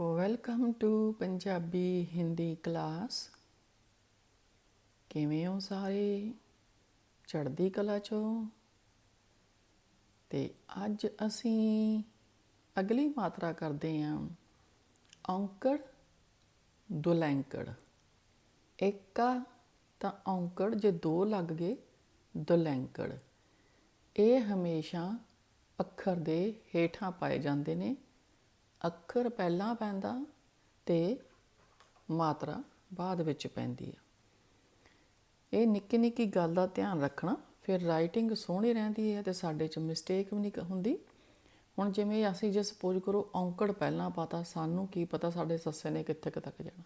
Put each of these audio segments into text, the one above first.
Welcome to Punjabi Hindi class ਕਿਵੇਂ ਹੋ ਸਾਰੇ? ਚੜ੍ਹਦੀ ਕਲਾ ਚੋਂ ਤੇ ਅੱਜ ਅਸੀਂ ਅਗਲੀ ਮਾਤਰਾ ਕਰਦੇ ਹਾਂ ਔਂਕੜ ਦੁਲੈਂਕੜ। ਇੱਕਾ ਤਾਂ ਔਂਕੜ ਜੇ ਦੋ ਲੱਗ ਗਏ, ਦੁਲੈਂਕੜ। ਇਹ ਹਮੇਸ਼ਾ ਅੱਖਰ ਦੇ ਹੇਠਾਂ ਪਾਏ ਜਾਂਦੇ ਨੇ। ਅੱਖਰ ਪਹਿਲਾਂ ਪੈਂਦਾ ਤੇ ਮਾਤਰਾ ਬਾਅਦ ਵਿੱਚ ਪੈਂਦੀ ਆ। ਇਹ ਨਿੱਕੀ ਨਿੱਕੀ ਗੱਲ ਦਾ ਧਿਆਨ ਰੱਖਣਾ, ਫਿਰ ਰਾਈਟਿੰਗ ਸੋਹਣੀ ਰਹਿੰਦੀ ਹੈ ਤੇ ਸਾਡੇ ਚ ਮਿਸਟੇਕ ਵੀ ਨਹੀਂ ਹੁੰਦੀ। ਹੁਣ ਜਿਵੇਂ ਅਸੀਂ ਜੇ ਸਪੋਜ਼ ਕਰੋ ਔਂਕੜ ਪਹਿਲਾਂ ਪਤਾ, ਸਾਨੂੰ ਕੀ ਪਤਾ ਸਾਡੇ ਸੱਸੇ ਨੇ ਕਿੱਥੇ ਕੁ ਤੱਕ ਜਾਣਾ।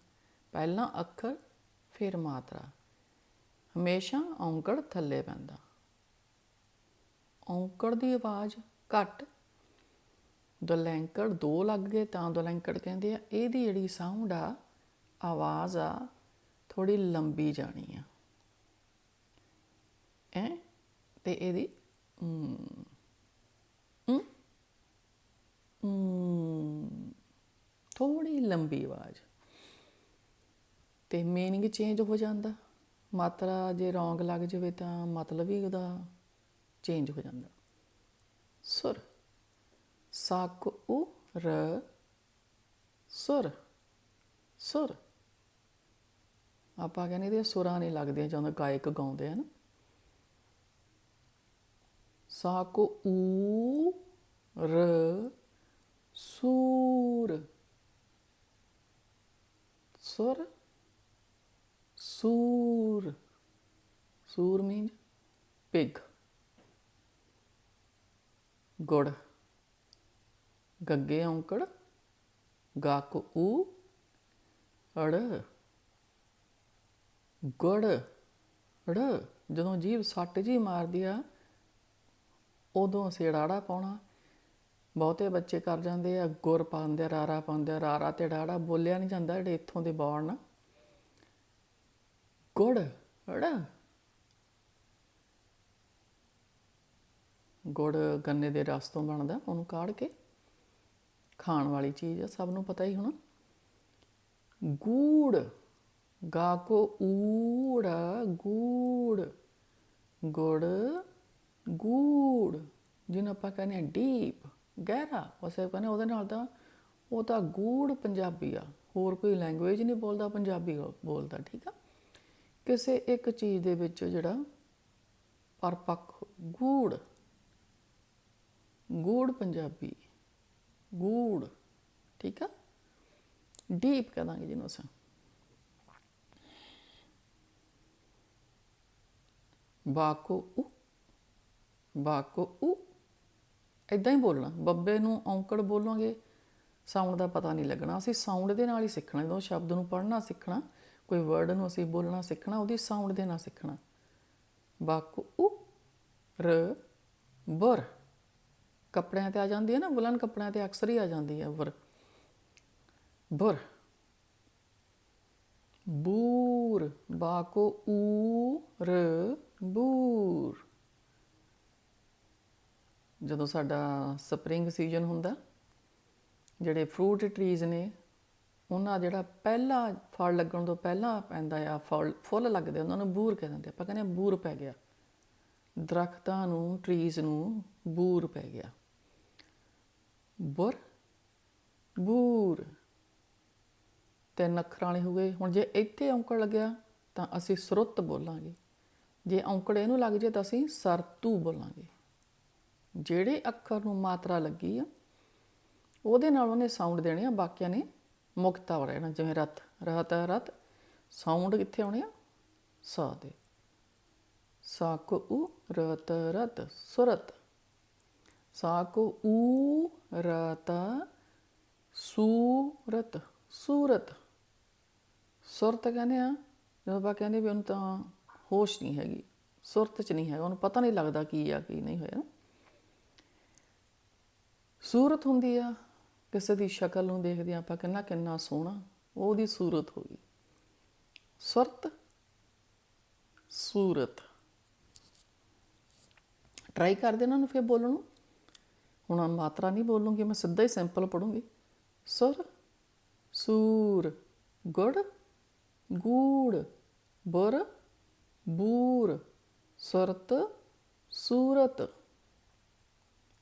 ਪਹਿਲਾਂ ਅੱਖਰ, ਫਿਰ ਮਾਤਰਾ। ਹਮੇਸ਼ਾ ਔਂਕੜ ਥੱਲੇ ਪੈਂਦਾ। ਔਂਕੜ ਦੀ ਆਵਾਜ਼ ਘੱਟ ਦੁਲੈਂਕੜ ਦੋ ਲੱਗ ਗਏ ਤਾਂ ਦੁਲੈਂਕੜ ਕਹਿੰਦੇ ਆ ਇਹਦੀ ਜਿਹੜੀ ਸਾਊਂਡ ਆ ਆਵਾਜ਼ ਆ ਥੋੜੀ ਲੰਬੀ ਜਾਣੀ ਆ। ਐ ਤੇ ਇਹਦੀ ਮ, ਥੋੜੀ ਲੰਬੀ ਆਵਾਜ਼। ਤੇ ਮੀਨਿੰਗ ਚੇਂਜ ਹੋ ਜਾਂਦਾ। ਮਾਤਰਾ ਜੇ ਰੋਂਗ ਲੱਗ ਜਾਵੇ ਤਾਂ ਮਤਲਬ ਹੀ ਉਹਦਾ ਚੇਂਜ ਹੋ ਜਾਂਦਾ। ਸੁਰ। ਸਾਕ ਉ ਰ ਸੁਰ ਸੁਰ। ਆਪਾਂ ਕਹਿੰਦੇ ਇਹਦੇ ਸੁਰਾਂ ਨਹੀਂ ਲੱਗਦੀਆਂ ਜਦੋਂ ਗਾਇਕ ਗਾਉਂਦੇ ਹਨ। ਸਾਕ ਉ ਰ ਸੂਰ। ਸੁਰ, ਸੂਰ। ਸੂਰ means pig ਗੁੜ। ਗੱਗੇ ਔਂਕੜ, ਗਾਕ ਊ, ਅੜ, ਗੁੜ, ਅੜ। ਜਦੋਂ ਜੀਵ ਸੱਟ ਜੀ ਮਾਰਦੀ ਆ, ਉਦੋਂ ਅਸੀਂ ੜਾੜਾ ਪਾਉਣਾ। ਬਹੁਤੇ ਬੱਚੇ ਕਰ ਜਾਂਦੇ ਆ, ਗੁਰ ਪਾਉਂਦੇ ਰਾਰਾ ਪਾਉਂਦੇ ਰਾਰਾ ਤੇ ੜਾੜਾ ਬੋਲਿਆ ਨਹੀਂ ਜਾਂਦਾ, ਜਿਹੜੇ ਇੱਥੋਂ ਦੇ ਬੌੜ ਗੁੜ, ਅੜ। ਗੁੜ ਗੰਨੇ ਦੇ ਰਸ ਤੋਂ ਬਣਦਾ, ਉਹਨੂੰ ਕਾੜ ਕੇ। ਖਾਣ ਵਾਲੀ ਚੀਜ਼ ਆ, ਸਭ ਨੂੰ ਪਤਾ ਹੀ ਹੋਣਾ। ਗੂੜ, ਗਾ ਕੋ ਊੜ, ਗੂੜ, ਗੁੜ, ਗੂੜ, ਜਿਹਨੂੰ ਆਪਾਂ ਕਹਿੰਦੇ ਆ ਡੀਪ, ਗਹਿਰਾ। ਉਸੇ ਕਹਿੰਦੇ ਉਹਦੇ ਨਾਲ ਤਾਂ, ਉਹ ਤਾਂ ਗੂੜ ਪੰਜਾਬੀ ਆ। ਹੋਰ ਕੋਈ ਲੈਂਗੁਏਜ ਨਹੀਂ ਬੋਲਦਾ, ਪੰਜਾਬੀ ਬੋਲਦਾ, ਠੀਕ ਆ? ਕਿਸੇ ਇੱਕ ਚੀਜ਼ ਦੇ ਵਿੱਚ ਜਿਹੜਾ ਪਰਪੱਕ ਗੂੜ ਗੂੜ ਪੰਜਾਬੀ ਗੂੜ, ਠੀਕ ਆ? ਡੀਪ ਕਹਾਂਗੇ ਜਿਹਨੂੰ ਅਸੀਂ। ਬਾਕੋ ਉ ਬਾਕੋ ਉ। ਇਦਾਂ ਹੀ ਬੋਲਣਾ। ਬੱਬੇ ਨੂੰ ਔਂਕੜ ਬੋਲੋਗੇ ਸਾਊਂਡ ਦਾ ਪਤਾ ਨਹੀਂ ਲੱਗਣਾ। ਅਸੀਂ ਸਾਊਂਡ ਦੇ ਨਾਲ ਹੀ ਸਿੱਖਣਾ। ਜਦੋਂ ਸ਼ਬਦ ਨੂੰ ਪੜ੍ਹਨਾ ਸਿੱਖਣਾ, ਕੋਈ ਵਰਡ ਨੂੰ ਅਸੀਂ ਬੋਲਣਾ ਸਿੱਖਣਾ, ਉਹਦੀ ਸਾਊਂਡ ਦੇ ਨਾਲ ਸਿੱਖਣਾ। ਬਾਕੂ ਉ, ਰ, ਬਰ। ਕੱਪੜਿਆਂ ਤੇ ਆ ਜਾਂਦੀ ਹੈ ਨਾ, ਵੁਲਨ ਕੱਪੜਿਆਂ ਤੇ ਅਕਸਰ ਹੀ ਆ ਜਾਂਦੀ ਹੈ ਬੁਰ ਬੁਰ ਬੂਰ। ਬਾਕੋ ਊ ਰ ਬੂਰ। ਜਦੋਂ ਸਾਡਾ ਸਪਰਿੰਗ ਸੀਜ਼ਨ ਹੁੰਦਾ, ਜਿਹੜੇ ਫਰੂਟ ਟਰੀਜ਼ ਨੇ, ਉਹਨਾਂ ਜਿਹੜਾ ਪਹਿਲਾ ਫਲ ਲੱਗਣ ਤੋਂ ਪਹਿਲਾਂ ਪੈਂਦਾ ਆ, ਫਲ, ਫੁੱਲ ਲੱਗਦੇ ਉਹਨਾਂ ਨੂੰ ਬੂਰ ਕਹਿ ਦਿੰਦੇ ਆਪਾਂ ਕਹਿੰਦੇ ਆ ਬੂਰ ਪੈ ਗਿਆ। ਦਰਖਤਾਂ ਨੂੰ, ਟਰੀਜ਼ ਨੂੰ ਬੂਰ ਪੈ ਗਿਆ। ਬੁਰ? ਬੂਰ। ਤਿੰਨ ਅੱਖਰਾਂ ਵਾਲੇ ਹੋ ਗਏ। ਹੁਣ ਜੇ ਇੱਥੇ ਔਂਕੜ ਲੱਗਿਆ, ਤਾਂ ਅਸੀਂ ਸਰੁੱਤ ਬੋਲਾਂਗੇ। ਜੇ ਔਂਕੜ ਇਹਨੂੰ ਲੱਗ ਜੇ, ਤਾਂ ਅਸੀਂ ਸਰਤੂ ਬੋਲਾਂਗੇ। ਜਿਹੜੇ ਅੱਖਰ ਨੂੰ ਮਾਤਰਾ ਲੱਗੀ ਆ, ਉਹਦੇ ਨਾਲ ਉਹਨੇ ਸਾਊਂਡ ਦੇਣੇ ਆ। ਬਾਕੀਆਂ ਨੇ ਮੁਕਤਾ ਹੋ ਰਹਿਣਾ, ਜਿਵੇਂ ਰਤ ਰਤ ਰਤ। ਸਾਊਂਡ ਕਿੱਥੇ ਆਉਣੇ ਆ? ਸਾ ਦੇ ਸਾਕ ਰਤ ਰਤ, ਸੁਰਤ। ਸਾਕ ਉ ਰਤ ਸੂਰਤ ਸੂਰਤ ਸੁਰਤ ਕਹਿੰਦੇ ਆ ਜਦੋਂ ਆਪਾਂ ਕਹਿੰਦੇ ਵੀ ਉਹਨੂੰ ਤਾਂ ਹੋਸ਼ ਨਹੀਂ ਹੈਗੀ ਸੁਰਤ ਚ ਨਹੀਂ ਹੈਗਾ ਉਹਨੂੰ ਪਤਾ ਨਹੀਂ ਲੱਗਦਾ ਕੀ ਆ ਕੀ ਨਹੀਂ ਹੋਇਆ ਸੂਰਤ ਹੁੰਦੀ ਆ ਕਿਸੇ ਦੀ ਸ਼ਕਲ ਨੂੰ ਦੇਖਦੇ ਆਪਾਂ ਕਿੰਨਾ ਕਿੰਨਾ ਸੋਹਣਾ ਉਹਦੀ ਸੂਰਤ ਹੋ ਗਈ ਸੁਰਤ ਸੂਰਤ ਟਰਾਈ ਕਰਦੇ ਦੇਣਾ ਨੂੰ ਫਿਰ ਬੋਲਣ ਨੂੰ ਹੁਣ ਮਾਤਰਾ ਨਹੀਂ ਬੋਲੂੰਗੀ, ਮੈਂ ਸਿੱਧਾ ਹੀ ਸਿੰਪਲ ਪੜੂੰਗੀ ਸੁਰ, ਸੂਰ, ਗੁੜ, ਗੂੜ, ਬੁਰ, ਬੂਰ, ਸੁਰਤ, ਸੂਰਤ।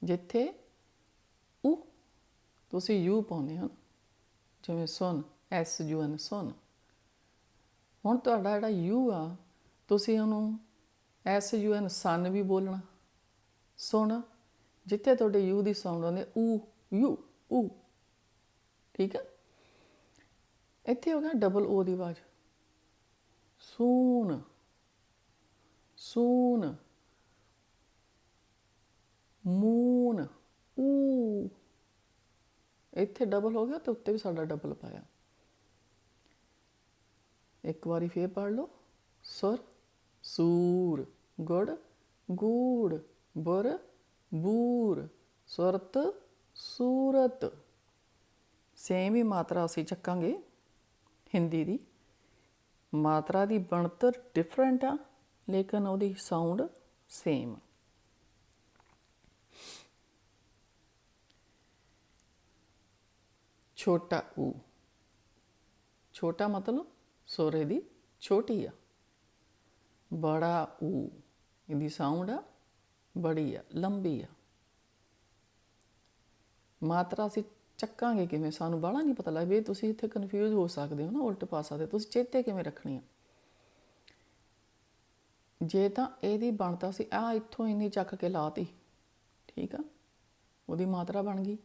ਜਿੱਥੇ ਉ, ਤੁਸੀਂ ਯੂ ਪਾਉਂਦੇ ਹੋ ਜਿਵੇਂ ਸੁਣ ਐਸ ਯੂ ਐਨ ਸੁਣ ਹੁਣ ਤੁਹਾਡਾ ਜਿਹੜਾ ਯੂ ਆ, ਤੁਸੀਂ ਉਹਨੂੰ ਐਸ ਯੂ ਐਨ, ਸਨ ਵੀ ਬੋਲਣਾ, ਸੁਣ ਜਿੱਥੇ ਤੁਹਾਡੇ ਯੂ ਦੀ ਸਾਊਂਡ ਆਉਂਦੀ ਊ, ਯੂ, ਊ। ਠੀਕ ਹੈ? ਇੱਥੇ ਹੋ ਗਿਆ ਡਬਲ ਓ ਦੀ ਆਵਾਜ਼। Soon soon. ਮੂਨ, ਊ। ਇੱਥੇ ਡਬਲ ਹੋ ਗਿਆ ਤੇ ਉੱਤੇ ਵੀ ਸਾਡਾ ਡਬਲ ਪਾਇਆ। ਇੱਕ ਵਾਰੀ ਫੇਰ ਪੜ ਲਓ। ਸੁਰ, ਸੂਰ, ਗੁੜ, ਗੂੜ, ਬੁਰ ਬੂਰ, ਸੁਰਤ, ਸੂਰਤ। ਸੇਮ ਹੀ ਮਾਤਰਾ ਅਸੀਂ ਚੱਕਾਂਗੇ ਹਿੰਦੀ ਦੀ। ਮਾਤਰਾ ਦੀ ਬਣਤਰ ਡਿਫਰੈਂਟ ਆ, ਲੇਕਿਨ ਉਹਦੀ ਸਾਊਂਡ ਸੇਮ ਛੋਟਾ ਊ। ਛੋਟਾ ਮਤਲਬ ਸੋਰੇ ਦੀ ਛੋਟੀ ਆ। ਬੜਾ ਊ। ਇਹਦੀ ਸਾਊਂਡ ਆ। ਬੜੀ ਆ, ਲੰਬੀ ਆ। ਮਾਤਰਾ ਅਸੀਂ ਚੱਕਾਂਗੇ ਕਿਵੇਂ? ਸਾਨੂੰ ਬਾਹਲਾ ਨਹੀਂ ਪਤਾ ਲੱਗਦਾ ਵੀ ਤੁਸੀਂ ਇੱਥੇ ਕਨਫਿਊਜ਼ ਹੋ ਸਕਦੇ ਹੋ ਨਾ, ਉਲਟ ਪਾਸਾ 'ਤੇ। ਤੁਸੀਂ ਚੇਤੇ ਕਿਵੇਂ ਰੱਖਣੀ ਆ? ਜੇ ਤਾਂ ਇਹਦੀ ਬਣਤਾ ਸੀ ਆ ਇੱਥੋਂ ਇੰਨੀ ਚੱਕ ਕੇ ਲਾਤੀ, ਠੀਕ ਆ? ਉਹਦੀ ਮਾਤਰਾ ਬਣ ਗਈ।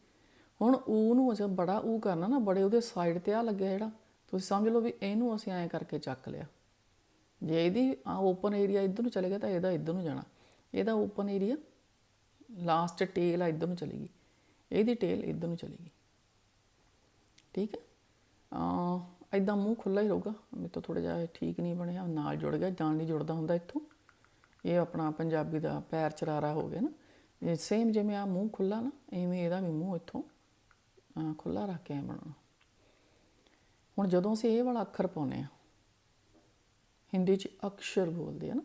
ਹੁਣ ਊ ਨੂੰ ਅਜਾ ਬੜਾ ਊ ਕਰਨਾ ਨਾ, ਬੜੇ ਉਹਦੇ ਸਾਈਡ ਤੇ ਆ ਲੱਗਿਆ ਜਿਹੜਾ। ਤੁਸੀਂ ਸਮਝ ਲਓ ਵੀ ਇਹਨੂੰ ਅਸੀਂ ਐਂ ਕਰਕੇ ਚੱਕ ਲਿਆ। ਜੇ ਇਹਦੀ ਆ ਓਪਨ ਏਰੀਆ ਇੱਧਰ ਨੂੰ ਚਲੇ ਗਿਆ ਤਾਂ ਇਹਦਾ ਇੱਧਰ ਨੂੰ ਜਾਣਾ। ਇਹਦਾ ਓਪਨ ਏਰੀਆ ਲਾਸਟ ਟੇਲ ਆ ਇੱਧਰ ਨੂੰ ਚਲੀ ਗਈ। ਇਹਦੀ ਟੇਲ ਇੱਧਰ ਨੂੰ ਚਲੀ ਗਈ। ਠੀਕ ਹੈ? ਆ ਇਦਾਂ ਮੂੰਹ ਖੁੱਲਾ ਹੀ ਰਹੂਗਾ। ਮੇਰੇ ਤੋਂ ਥੋੜਾ ਜਿਹਾ ਇਹ ਠੀਕ ਨਹੀਂ ਬਣਿਆ ਨਾਲ ਜੁੜ ਗਿਆ ਜਾਣ ਨਹੀਂ ਜੁੜਦਾ ਹੁੰਦਾ ਇੱਥੋਂ। ਇਹ ਆਪਣਾ ਪੰਜਾਬੀ ਦਾ ਪੈਰ ਚਰਾਰਾ ਹੋ ਗਿਆ ਨਾ। ਸੇਮ ਜਿਵੇਂ ਆ ਮੂੰਹ ਖੁੱਲਾ ਨਾ ਐਵੇਂ ਇਹਦਾ ਵੀ ਮੂੰਹ ਇੱਥੋਂ ਅਹ, ਖੁੱਲਾ ਰੱਖ ਕੇ ਐਂ ਬਣਾਉਣਾ। ਹੁਣ ਜਦੋਂ ਅਸੀਂ ਇਹ ਵਾਲਾ ਅੱਖਰ ਪਾਉਨੇ ਆ ਹਿੰਦੀ 'ਚ ਅਕਸ਼ਰ ਬੋਲਦੇ ਆ ਨਾ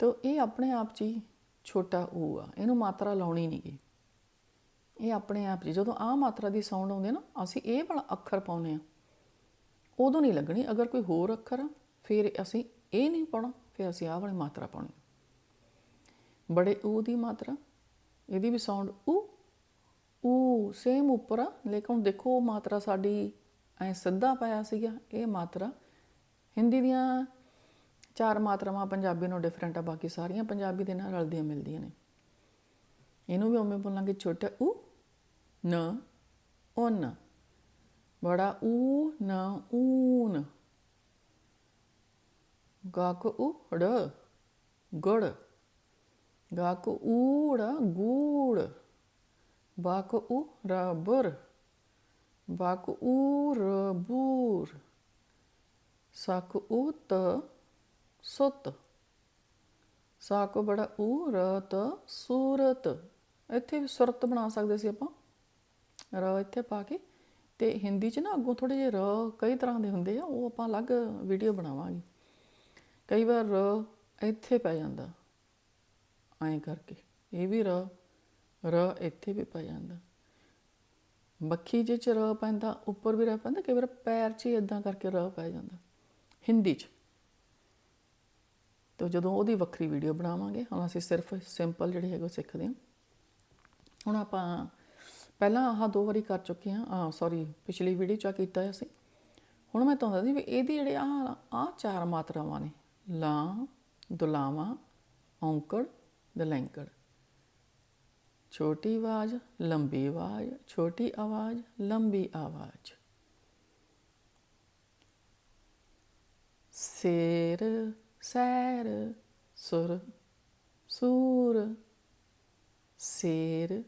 ਤਾਂ ਇਹ ਆਪਣੇ ਆਪ 'ਚ ਹੀ ਛੋਟਾ ਊ ਆ ਇਹਨੂੰ ਮਾਤਰਾ ਲਾਉਣੀ ਨਹੀਂ ਗੀ। ਇਹ ਆਪਣੇ ਆਪ ਜੀ ਜਦੋਂ ਆ ਮਾਤਰਾ ਦੀ ਸਾਊਂਡ ਆਉਂਦੀ ਹੈ ਨਾ, ਅਸੀਂ ਇਹ ਵਾਲਾ ਅੱਖਰ ਪਾਉਨੇ ਆ ਉਦੋਂ ਨਹੀਂ ਲੱਗਣੀ, ਅਗਰ ਕੋਈ ਹੋਰ ਅੱਖਰ ਆ, ਫਿਰ ਅਸੀਂ ਇਹ ਨਹੀਂ ਪਾਉਣਾ, ਫਿਰ ਅਸੀਂ ਆਹ ਵਾਲੀ ਮਾਤਰਾ ਪਾਉਣੀ। ਬੜੇ ਊ ਦੀ ਮਾਤਰਾ, ਇਹਦੀ ਵੀ ਸਾਊਂਡ ਊ ਊ ਸੇਮ ਉੱਪਰ ਆ, ਲੇਕਿਨ ਦੇਖੋ, ਉਹ ਮਾਤਰਾ ਸਾਡੀ ਐ ਸਿੱਧਾ ਪਾਇਆ ਸੀਗਾ, ਇਹ ਮਾਤਰਾ, ਹਿੰਦੀ ਦੀਆਂ ਚਾਰ ਮਾਤਰਾਵਾਂ ਪੰਜਾਬੀ ਨੂੰ ਡਿਫਰੈਂਟ ਆ, ਬਾਕੀ ਸਾਰੀਆਂ ਪੰਜਾਬੀ ਦੇ ਨਾਲ ਰਲਦੀਆਂ ਮਿਲਦੀਆਂ ਨੇ। ਇਹਨੂੰ ਵੀ ਉਵੇਂ ਬੋਲਾਂਗੇ ਛੋਟਾ ਊ ਨ, ਉਨ। ਬੜਾ ਊ ਨ, ਊਨ। ਗਾਕ ਊ ੜ, ਗੜ। ਗਾਕ ਊੜ ਗੂੜ। ਬਾਕ ਊ ਰਬਰ। ਬਾਕ ਊ, ਰਬੂਰ। ਸਕ ਊ ਤ। ਸੁਤ। ਸਾਕੋ ਬੜਾ ਊ ਰਤ ਸੂਰਤ। ਇੱਥੇ ਵੀ ਸੁਰਤ ਬਣਾ ਸਕਦੇ ਸੀ ਆਪਾਂ। ਰ ਇੱਥੇ ਪਾ ਕੇ ਤੇ ਹਿੰਦੀ 'ਚ ਨਾ ਅੱਗੋਂ ਥੋੜੇ ਜਿਹੇ ਰ ਕਈ ਤਰ੍ਹਾਂ ਦੇ ਹੁੰਦੇ ਆ, ਉਹ ਆਪਾਂ ਅਲੱਗ ਵੀਡੀਓ ਬਣਾਵਾਂਗੇ। ਕਈ ਵਾਰ ਰ ਇੱਥੇ ਪੈ ਜਾਂਦਾ। ਐਂ ਕਰਕੇ। ਇਹ ਵੀ ਰ ਰ ਇੱਥੇ ਵੀ ਪੈ ਜਾਂਦਾ। ਮੱਖੀ ਜਿਹੇ 'ਚ ਰ ਪੈਂਦਾ, ਉੱਪਰ ਵੀ ਰ ਪੈਂਦਾ, ਕਈ ਵਾਰ ਪੈਰ 'ਚ ਹੀ ਇਦਾਂ ਕਰਕੇ ਰ ਪੈ ਜਾਂਦਾ। ਹਿੰਦੀ 'ਚ। ਤੇ ਜਦੋਂ ਉਹਦੀ ਵੱਖਰੀ ਵੀਡੀਓ ਬਣਾਵਾਂਗੇ, ਹੁਣ ਅਸੀਂ ਸਿਰਫ ਸਿੰਪਲ ਜਿਹੜੇ ਹੈਗੇ ਉਹ ਸਿੱਖਦੇ ਹਾਂ। ਹੁਣ ਆਪਾਂ ਪਹਿਲਾਂ ਆਹ ਦੋ ਵਾਰੀ ਕਰ ਚੁੱਕੇ ਹਾਂ। ਆ ਸੌਰੀ ਪਿਛਲੀ ਵੀਡੀਓ ਚ ਆਹ ਕੀਤਾ ਹੋਇਆ ਸੀ। ਹੁਣ ਮੈਂ ਤੁਹਾਨੂੰ ਦੱਸਦੀ ਵੀ ਇਹਦੀ ਜਿਹੜੇ ਆ ਆ ਚਾਰ ਮਾਤਰਾਵਾਂ ਨੇ, ਲਾਂ, ਦੁਲਾਵਾਂ, ਔਂਕੜ ਦਲੈਂਕੜ ਛੋਟੀ ਆਵਾਜ਼, ਲੰਬੀ ਆਵਾਜ਼, ਛੋਟੀ ਆਵਾਜ਼, ਲੰਬੀ ਆਵਾਜ਼। ਸੇਰ ਸੈਰ, ਸੁਰ, ਸੂਰ। ਸੇਰ,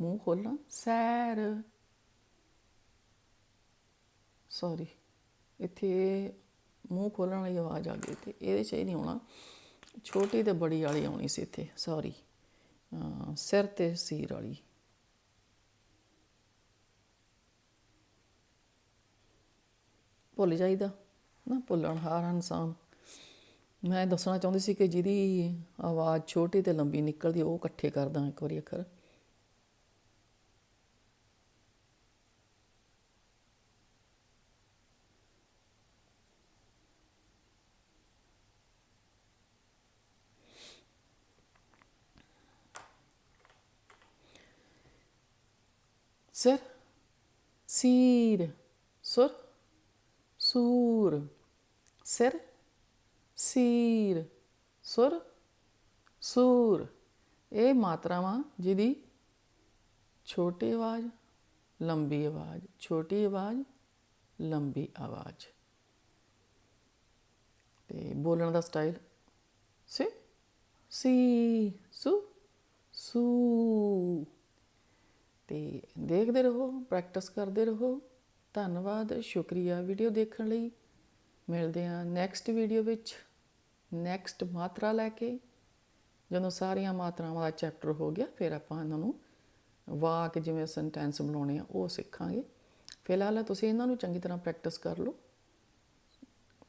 ਮੂੰਹ ਖੋਲਣਾ ਸੈਰ। ਸੌਰੀ ਇੱਥੇ ਮੂੰਹ ਖੋਲਣ ਵਾਲੀ ਆਵਾਜ਼ ਆ ਗਈ ਤੇ ਇਹਦੇ ਚ ਇਹ ਨਹੀਂ ਆਉਣਾ। ਛੋਟੀ ਤੇ ਬੜੀ ਵਾਲੀ ਆਉਣੀ ਸੀ ਇੱਥੇ ਸੌਰੀ ਸਿਰ ਤੇ ਸੀਰ ਵਾਲੀ। ਭੁੱਲ ਜਾਈਦਾ ਨਾ, ਭੁੱਲਣ ਹਾਰ ਇਨਸਾਨ। ਮੈਂ ਦੱਸਣਾ ਚਾਹੁੰਦੀ ਸੀ ਕਿ ਜਿਹਦੀ ਆਵਾਜ਼ ਛੋਟੀ ਤੇ ਲੰਬੀ ਨਿਕਲਦੀ, ਉਹ ਇਕੱਠੇ ਕਰਦਾ ਇੱਕ ਵਾਰੀ ਅੱਖਰ। ਸਰ, ਸੀਰ। ਸੁਰ, ਸੂਰ। ਸਿਰ ਸੀਰ, ਸੁਰ, ਸੂਰ। ਇਹ ਮਾਤਰਾਵਾਂ ਜਿਹਦੀ ਛੋਟੀ ਆਵਾਜ਼, ਲੰਬੀ ਆਵਾਜ਼, ਛੋਟੀ ਆਵਾਜ਼, ਲੰਬੀ ਆਵਾਜ਼। ਤੇ ਬੋਲਣ ਦਾ ਸਟਾਈਲ ਸੇ, ਸੀ, ਸੁ, ਸੂ। ਤੇ ਦੇਖਦੇ ਰਹੋ, ਪ੍ਰੈਕਟਿਸ ਕਰਦੇ ਰਹੋ। ਧੰਨਵਾਦ, ਸ਼ੁਕਰੀਆ ਵੀਡੀਓ ਦੇਖਣ ਲਈ। ਮਿਲਦੇ ਹਾਂ ਨੈਕਸਟ ਵੀਡੀਓ ਵਿੱਚ। ਨੈਕਸਟ ਮਾਤਰਾ ਲੈ ਕੇ ਜਦੋਂ ਸਾਰੀਆਂ ਮਾਤਰਾਵਾਂ ਦਾ ਚੈਪਟਰ ਹੋ ਗਿਆ, ਫਿਰ ਆਪਾਂ ਇਹਨਾਂ ਨੂੰ ਵਾਕ ਜਿਵੇਂ ਸੈਂਟੈਂਸ ਬਣਾਉਣੇ ਆ, ਉਹ ਸਿੱਖਾਂਗੇ। ਫਿਲਹਾਲ ਤੁਸੀਂ ਇਹਨਾਂ ਨੂੰ ਚੰਗੀ ਤਰ੍ਹਾਂ ਪ੍ਰੈਕਟਿਸ ਕਰ ਲਓ।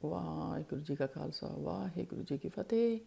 ਵਾਹਿਗੁਰੂ ਜੀ ਕਾ ਖਾਲਸਾ, ਵਾਹਿਗੁਰੂ ਜੀ ਕੀ ਫਤਿਹ।